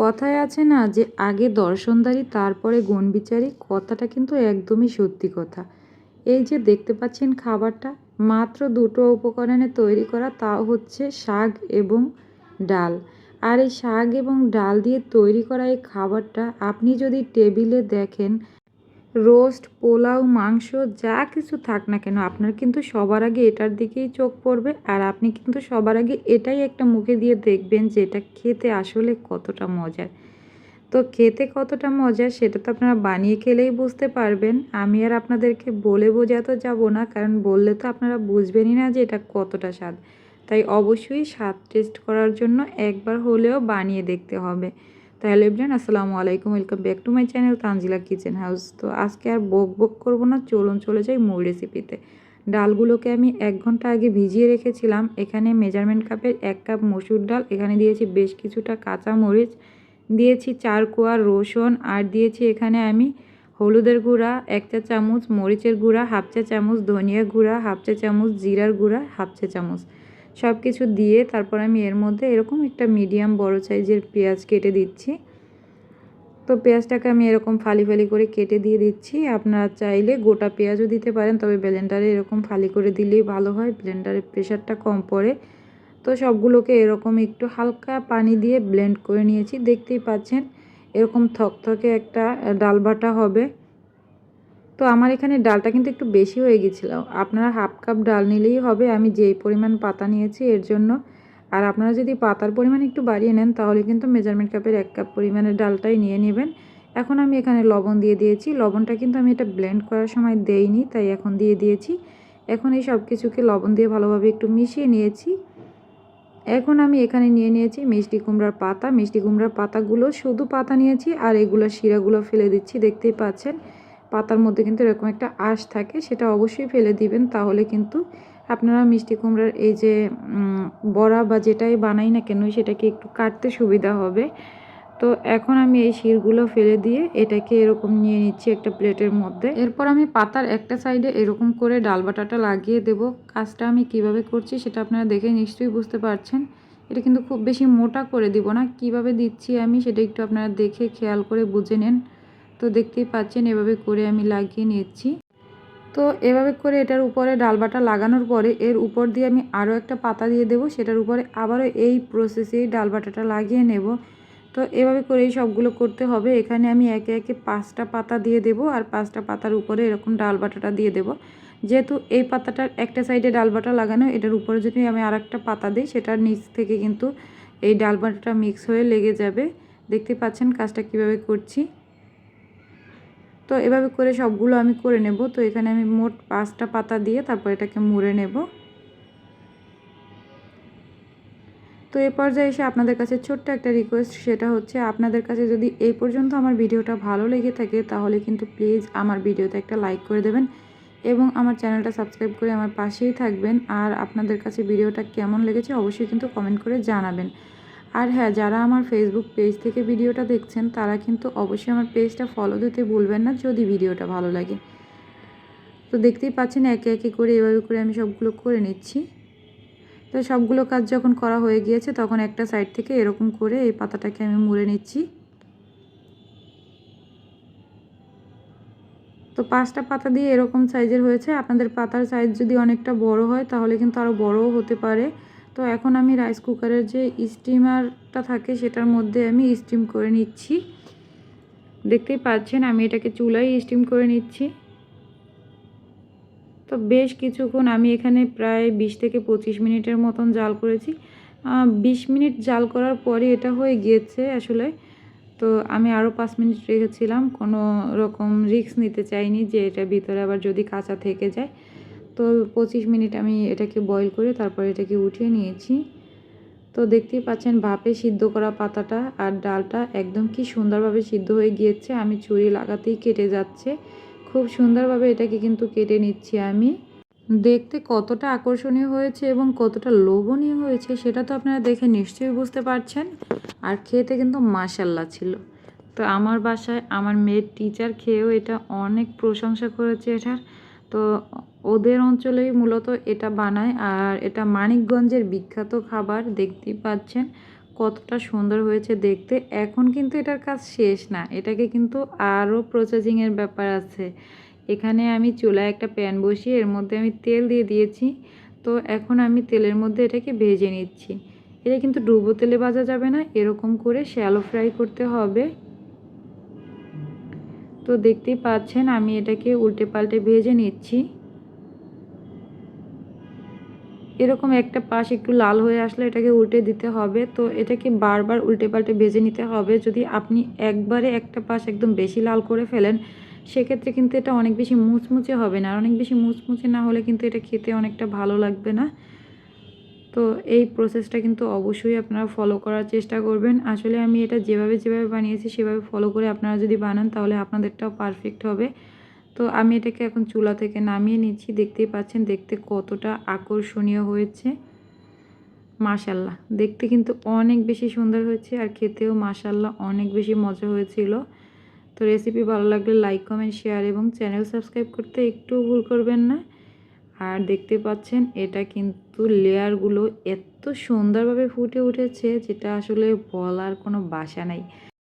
কথায় আছে না যে, আগে দর্শনদারি, তারপরে গুণবিচারী কথাটা কিন্তু একদমই সত্যি কথা। এই যে দেখতে পাচ্ছেন খাবারটা, মাত্র দুটো উপকরণে তৈরি করা, তা হচ্ছে শাক এবং ডাল। আর এই শাক এবং ডাল দিয়ে তৈরি করা এই খাবারটা, আপনি যদি টেবিলে দেখেন রোস্ট, পোলাও, মাংস, যা কিছু থাক না কেন, আপনার কিন্তু সবার আগে এটার দিকেই চোখ পড়বে। আর আপনি কিন্তু সবার আগে এটাই একটা মুখে দিয়ে দেখবেন যে এটা খেতে আসলে কতটা মজার। তো খেতে কতটা মজার সেটা তো আপনারা বানিয়ে খেলেই বুঝতে পারবেন। আমি আর আপনাদেরকে বলে বোঝাতে যাব না, কারণ বললে তো আপনারা বুঝবেনই না যে এটা কতটা স্বাদ। তাই অবশ্যই স্বাদ টেস্ট করার জন্য একবার হলেও বানিয়ে দেখতে হবে। তো হ্যালো ইব্রান আসসালামু আলাইকুম, welcome back to my channel Tanzila kitchen house. তো আজকে আর বক বক করব না, চলুন চলে যাই মূল রেসিপিতে ডালগুলোকে আমি এক ঘণ্টা আগে ভিজিয়ে রেখেছিলাম। এখানে মেজারমেন্ট কাপের এক কাপ মসুর ডাল, এখানে দিয়েছি বেশ কিছুটা কাঁচা মরিচ দিয়েছি চার কোয়া রসুন, আর দিয়েছি এখানে আমি হলুদের গুঁড়া, এক চা চামচ মরিচের গুঁড়া, হাফ চা চামচ ধনিয়া গুঁড়া, হাফ চা চামচ জিরার গুঁড়া, হাফ চা চামচ। সব কিছু দিয়ে তারপর আমি এর মধ্যে এরকম একটা মিডিয়াম বড় সাইজের পেঁয়াজ কেটে দিচ্ছি। তো পেঁয়াজটাকে আমি এরকম ফালি ফালি করে কেটে দিয়ে দিচ্ছি। আপনারা চাইলে গোটা পেঁয়াজও দিতে পারেন, তবে ব্লেন্ডারে এরকম ফালি করে দিলেই ভালো হয় ব্লেন্ডারের প্রেশারটা কম পড়ে। তো সবগুলোকে এরকম একটু হালকা পানি দিয়ে ব্লেন্ড করে নিয়েছি। দেখতেই পাচ্ছেন, এরকম থকথকে একটা ডালবাটা হবে। তো আমার এখানে ডালটা কিন্তু একটু বেশি হয়ে গেছিল। আপনারা হাফ কাপ ডাল নিলেই হবে, আমি যেই পরিমাণ পাতা নিয়েছি এর জন্য। আর আপনারা যদি পাতার পরিমাণ একটু বাড়িয়ে নেন, তাহলে কিন্তু মেজারমেন্ট কাপের এক কাপ পরিমাণের ডালটাই নিয়ে নেবেন। এখন আমি এখানে লবণ দিয়ে দিয়েছি। লবণটা কিন্তু আমি এটা ব্লেন্ড করার সময় দেইনি, তাই এখন দিয়ে দিয়েছি। এখন এই সব কিছুকে লবণ দিয়ে ভালোভাবে একটু মিশিয়ে নিয়েছি। এখন আমি এখানে নিয়ে নিয়েছি মিষ্টি কুমড়ার পাতা। মিষ্টি কুমড়ার পাতাগুলো শুধু পাতা নিয়েছি, আর এগুলো শিরাগুলো ফেলে দিচ্ছি, দেখতেই পাচ্ছেন। পাতার মধ্যে কিন্তু এরকম একটা আঁশ থাকে, সেটা অবশ্যই ফেলে দিবেন। তাহলে কিন্তু আপনারা মিষ্টি কুমড়ার এই যে বড়া বা যেটাই বানাই না কেন, সেটাকে একটু কাটতে সুবিধা হবে। তো এখন আমি এই শিরগুলো ফেলে দিয়ে এটাকে এরকম নিয়ে নিচ্ছি একটা প্লেটের মধ্যে। এরপর আমি পাতার একটা সাইডে এরকম করে ডাল বাটাটা লাগিয়ে দেব। কাজটা আমি কীভাবে করছি সেটা আপনারা দেখে নিশ্চয়ই বুঝতে পারছেন। এটা কিন্তু খুব বেশি মোটা করে দিব না। কীভাবে দিচ্ছি আমি সেটা একটু আপনারা দেখে খেয়াল করে বুঝে নেন। তো দেখতেই পাচ্ছেন, এভাবে করে আমি লাগিয়ে নিচ্ছি। তো এভাবে করে এটার উপরে ডালবাটা লাগানোর পরে এর উপর দিয়ে আমি আরও একটা পাতা দিয়ে দেব, সেটার উপরে আবারও এই প্রসেসেই ডালবাটাটা লাগিয়ে নেব। তো এভাবে করেই সবগুলো করতে হবে। এখানে আমি একে একে পাঁচটা পাতা দিয়ে দেব আর পাঁচটা পাতার উপরে এরকম ডালবাটাটা দিয়ে দেব। যেহেতু এই পাতাটার একটা সাইডে ডালবাটা লাগানো, এটার উপরে যদি আমি আর একটা পাতা দিই, সেটার নিচ থেকে কিন্তু এই ডালবাটাটা মিক্স হয়ে লেগে যাবে। দেখতে পাচ্ছেন কাজটা কীভাবে করছি। তো এভাবে করে সবগুলো আমি করে নেব। তো এখানে আমি মোট পাঁচটা পাতা দিয়ে তারপর এটাকে মুড়ে নেব। তো এ পর্যায়ে এসে আপনাদের কাছে ছোট্ট একটা রিকোয়েস্ট সেটা হচ্ছে আপনাদের কাছে যদি এই পর্যন্ত আমার ভিডিওটা ভালো লেগে থাকে, তাহলে কিন্তু প্লিজ আমার ভিডিওতে একটা লাইক করে দেবেন এবং আমার চ্যানেলটা সাবস্ক্রাইব করে আমার পাশেই থাকবেন। আর আপনাদের কাছে ভিডিওটা কেমন লেগেছে, অবশ্যই কিন্তু কমেন্ট করে জানাবেন। আর হ্যাঁ যারা আমার ফেসবুক পেজ থেকে ভিডিওটা দেখছেন, তারা কিন্তু অবশ্যই আমার পেজটা ফলো দিতে ভুলবেন না যদি ভিডিওটা ভালো লাগে। তো দেখতেই পাচ্ছেন একে একে করে এভাবে করে আমি সবগুলো করে নিচ্ছি। তো সবগুলো কাজ যখন করা হয়ে গিয়েছে, তখন একটা সাইড থেকে এরকম করে এই পাতাটাকে আমি মুড়ে নিচ্ছি। তো পাঁচটা পাতা দিয়ে এরকম সাইজের হয়েছে। আপনাদের পাতার সাইজ যদি অনেকটা বড় হয়, তাহলে কিন্তু আরও বড়ও হতে পারে। তো এখন আমি রাইস কুকারের যে স্টিমারটা থাকে, সেটার মধ্যে আমি স্টিম করে নিচ্ছি। দেখতেই পাচ্ছেন, আমি এটাকে চুলায় স্টিম করে নিচ্ছি। তো বেশ কিছুক্ষণ আমি এখানে প্রায় বিশ থেকে পঁচিশ মিনিটের মতন জাল করেছি। বিশ মিনিট জাল করার পরে এটা হয়ে গিয়েছে আসলে। তো আমি আরও পাঁচ মিনিট রেখেছিলাম, কোনো রকম রিস্ক নিতে চাইনি যে এটা ভিতরে আবার যদি কাঁচা থেকে যায়। তো পঁচিশ মিনিট আমি এটাকে বয়ল করে তারপর এটাকে উঠিয়ে নিয়েছি। তো দেখতেই পাচ্ছেন ভাপে সিদ্ধ করা পাতাটা আর ডালটা একদম কি সুন্দরভাবে সিদ্ধ হয়ে গিয়েছে। আমি চুরি লাগাতেই কেটে যাচ্ছে। খুব সুন্দরভাবে এটাকে কিন্তু কেটে নিচ্ছি আমি। দেখতে কতটা আকর্ষণীয় হয়েছে এবং কতটা লোভনীয় হয়েছে সেটা তো আপনারা দেখে নিশ্চয়ই বুঝতে পারছেন। আর খেতে কিন্তু মাসাল্লা ছিল। তো আমার বাসায় আমার মেয়ের টিচার খেয়েও এটা অনেক প্রশংসা করেছে এটার। তো ওদের অঞ্চলেই মূলত এটা বানায়। আর এটা মানিকগঞ্জের বিখ্যাত খাবার, দেখতেই পাচ্ছেন কতটা সুন্দর হয়েছে দেখতে। এখন কিন্তু এটার কাজ শেষ না, এটাকে কিন্তু আরও প্রসেসিংয়ের ব্যাপার আছে। এখানে আমি চুলায় একটা প্যান বসিয়ে এর মধ্যে আমি তেল দিয়ে দিয়েছি। তো এখন আমি তেলের মধ্যে এটাকে ভেজে নিচ্ছি। এটা কিন্তু ডুবো তেলে ভাজা যাবে না, এরকম করে শ্যালো ফ্রাই করতে হবে। তো দেখতেই পাচ্ছেন আমি এটাকে উল্টে পাল্টে ভেজে নিচ্ছি। এরকম একটা পাশ একটু লাল হয়ে আসলে এটাকে উল্টে দিতে হবে। তো এটাকে বারবার উল্টে পাল্টে ভেজে নিতে হবে। যদি আপনি একবারে একটা পাশ একদম বেশি লাল করে ফেলেন, সেক্ষেত্রে কিন্তু এটা অনেক বেশি মুচমুচে হবে না। আর অনেক বেশি মুচমুচে না হলে কিন্তু এটা খেতে অনেকটা ভালো লাগবে না। তো এই প্রসেসটা কিন্তু অবশ্যই আপনারা ফলো করার চেষ্টা করবেন। আসলে আমি এটা যেভাবে যেভাবে বানিয়েছি, সেভাবে ফলো করে আপনারা যদি বানান, তাহলে আপনাদেরটাও পারফেক্ট হবে। তো আমি এটাকে এখন চুলা থেকে নামিয়ে নিচ্ছি। দেখতেই পাচ্ছেন, দেখতে কতটা আকর্ষণীয় হয়েছে। মাশাল্লাহ দেখতে কিন্তু অনেক বেশি সুন্দর হয়েছে আর খেতেও মাশাল্লাহ অনেক বেশি মজা হয়েছিল। তো রেসিপি ভালো লাগলে লাইক কমেন্ট শেয়ার এবং চ্যানেল সাবস্ক্রাইব করতে একটু ভুল করবেন না। আর দেখতে পাচ্ছেন, এটা কিন্তু লেয়ারগুলো এত সুন্দরভাবে ফুটে উঠেছে যেটা আসলে বলার কোনো বাসা নাই।